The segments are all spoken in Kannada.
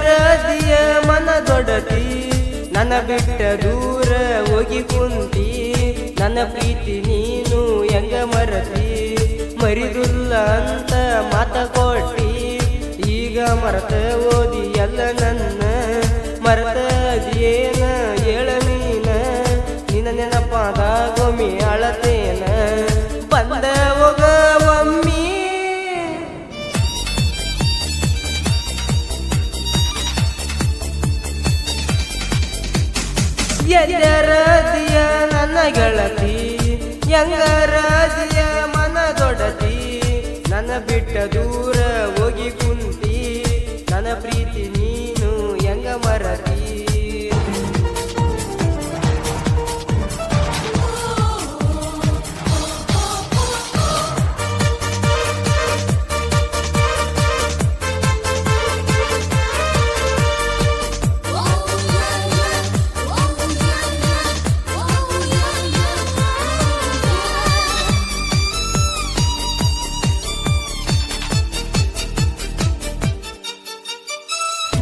ಹೆಂಗರದಿಯ ಮನ ದೊಡತಿ ನನ್ನ ಬಿಟ್ಟ ದೂರ ಹೋಗಿ ಕುಂತಿ. ನನ್ನ ಪ್ರೀತಿ ನೀನು ಹೆಂಗ ಮರತಿ? ಮರಿದುಲ್ಲ ಅಂತ ಮಾತ ಕೊಟ್ಟಿ. ಈಗ ಮರತ ಓದಿ ಎಲ್ಲ ನನ್ನ ಮರತದೇನ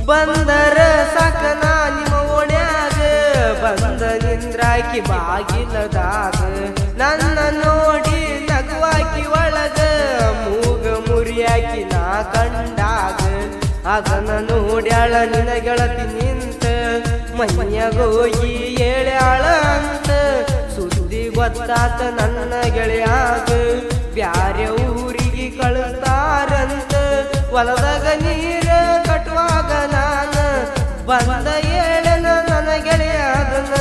ಬಂದರ ಸಾಕನ ನಿಮ್ಮ ಓಣ್ಯಾಗ. ಬಂದ ನಿಂದ್ರಾಕಿ ಬಾಗಿಲದಾಗ. ನನ್ನ ನೋಡಿ ನಗುವಾಕಿ ಒಳಗ. ಮೂಗ ಮುರಿಯಾಕಿ ನಾ ಕಂಡಾಗ. ಅದನ್ನ ನೋಡ್ಯಾಳ ನಿನ ಗೆಳತಿ ನಿಂತ ಮೈಯಾಗೋಗಿ ಹೇಳ್ಯಾಳ ಅಂತ. ಸುದ್ದಿ ಗೊತ್ತಾತ ನನ್ನ ಗೆಳೆಯಾಗ. ಬಂದ ಏಳನ ನನ್ನ ಗೆಳೆಯಾದನ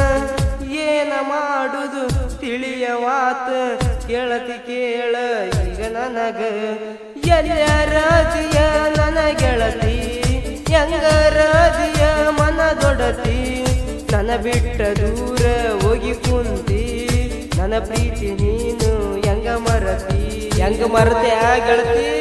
ಏನ ಮಾಡುದು ತಿಳಿಯವಾತ ಕೇಳತಿ ಕೇಳ ಈಗ ನನಗ. ಎಲ್ಲರದಿಯ ನನ್ನ ಗೆಳತಿ ಹೆಂಗರದಿಯ ಮನ ದೊಡತಿ. ನನ್ನ ಬಿಟ್ಟ ದೂರ ಹೋಗಿ ಕುಂತಿ. ನನ್ನ ಪ್ರೀತಿ ನೀನು ಹೆಂಗ ಮರತಿ? ಹೆಂಗ ಮರತೆ ಗೆಳತಿ?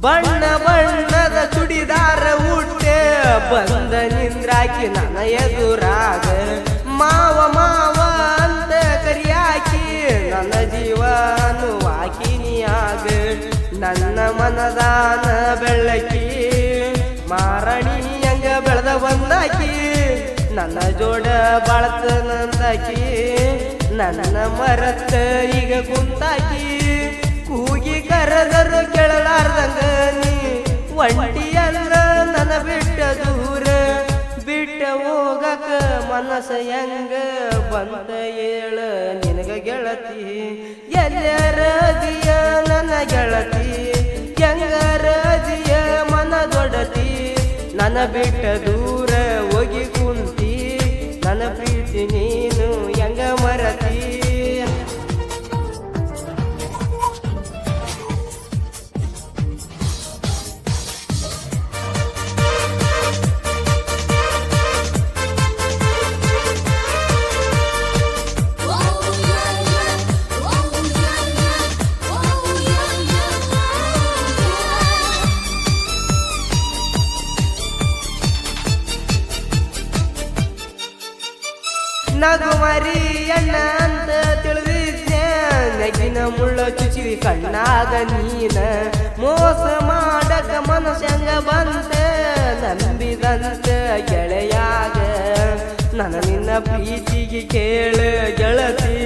ಬಣ್ಣ ಬಣ್ಣದ ಚುಡಿದಾರ ಉಟ್ಟೆ ಬಂದ ನಿಂದ್ರಾಕಿ ನನ್ನ ಎದುರಾಗ. ಮಾವ ಮಾವ ಅಂತ ಕರಿಯಾಕಿ, ನನ್ನ ಜೀವನು ವಾಕಿನಿಯಾಗ. ನನ್ನ ಮನದಾನ ಬೆಳ್ಳಕಿ ಮಾರಣಿ ಹಂಗ ಬೆಳೆದ ಬಂದಾಕಿ. ನನ್ನ ಜೋಡ ಬಳತ ನಂದಾಕಿ ನನ್ನ ಮರತ್ತ ಈಗ ಕುಂತಾಕಿ. ಒಂಟಿಯಲ್ಲ ನನ್ನ ಬಿಟ್ಟ ದೂರ, ಬಿಟ್ಟ ಹೋಗಕ ಮನಸ ಹೆಂಗ ಬಂದ ಏಳ ನಿನಗ ಗೆಳತಿ. ಎಲ್ಲರದಿಯ ನನ್ನ ಗೆಳತಿ ಹೆಂಗರದಿಯ ಮನ ದೊಡತಿ. ನನ್ನ ಬಿಟ್ಟ ದೂರ ನಗುಮರಿ ಅಣ್ಣ ಅಂತ ತಿಳಿದಿದ್ದೆ ನಗಿನ ಮುಳ್ಳ ಚುಚಿ ಕಣ್ಣಾಗ ನೀನ ಮೋಸ ಮಾಡಕ ಮನಸ್ಸಂಗ ಬಂತ ನಂಬಿದಂತ ಗೆಳೆಯಾಗ ನನ್ನ ನಿನ್ನ ಪ್ರೀತಿಗೆ ಕೇಳ ಗೆಳತಿ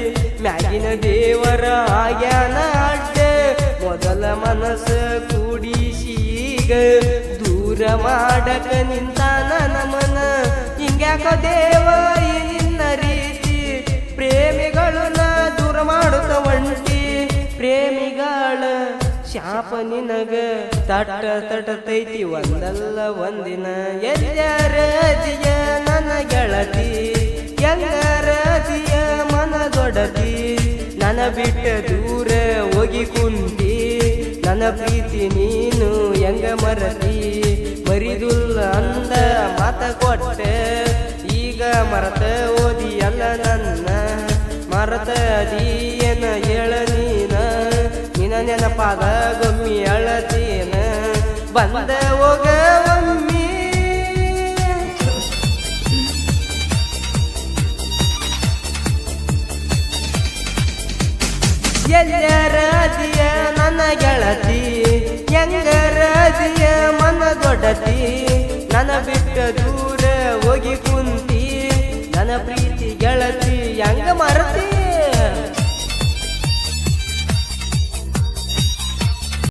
ಮ್ಯಾಗಿನ ದೇವರ ಆಗ್ಯಾನ ಅಡ್ಡ ಮೊದಲ ಮನಸ್ಸು ಕೂಡಿಸಿ ಈಗ ದೂರ ಮಾಡಕ ನಿಂತಾನ ಶಾಪ ನಿನಗ ತಟ್ಟ ತಟತೈತಿ, ಒಂದಲ್ಲ ಒಂದಿನ ಎಲ್ಲರಜಿಯ ನನ್ನ ಗೆಳತಿ? ಎಲ್ಲರಜಿಯ ಮನ ದೊಡತಿ ನನ್ನ ಬಿಟ್ಟ ದೂರ ಹೋಗಿ ಕುಂತಿ, ನನ್ನ ಪ್ರೀತಿ ನೀನು ಹೆಂಗ ಮರತಿ? ಮರಿದುಲ್ಲ ಅಂದ ಮಾತ ಕೊಟ್ಟೆ, ಈಗ ಮರತ ಓದಿ ಅಲ್ಲ ನನ್ನ? ಮರತ ಅದಿಯನ ಹೇಳ ನೀನ ನಿನ ನೆನಪಾದ ಗೊಮ್ಮಿ ಅಳತೀನ ಬಂದ ಹೋಗ ಒಮ್ಮಿ ಎಲ್ಲರದಿಯ ನನ್ನ ಗೆಳತಿ ಹೆಂಗರದಿಯ ಮನ ದೊಡ್ಡತಿ ನನ್ನ ಬಿಟ್ಟ ದೂರ ಹೋಗಿ ಕುಂತಿ ನನ್ನ ಪ್ರೀತಿ ಗೆಳತಿ ಹೆಂಗ ಮರ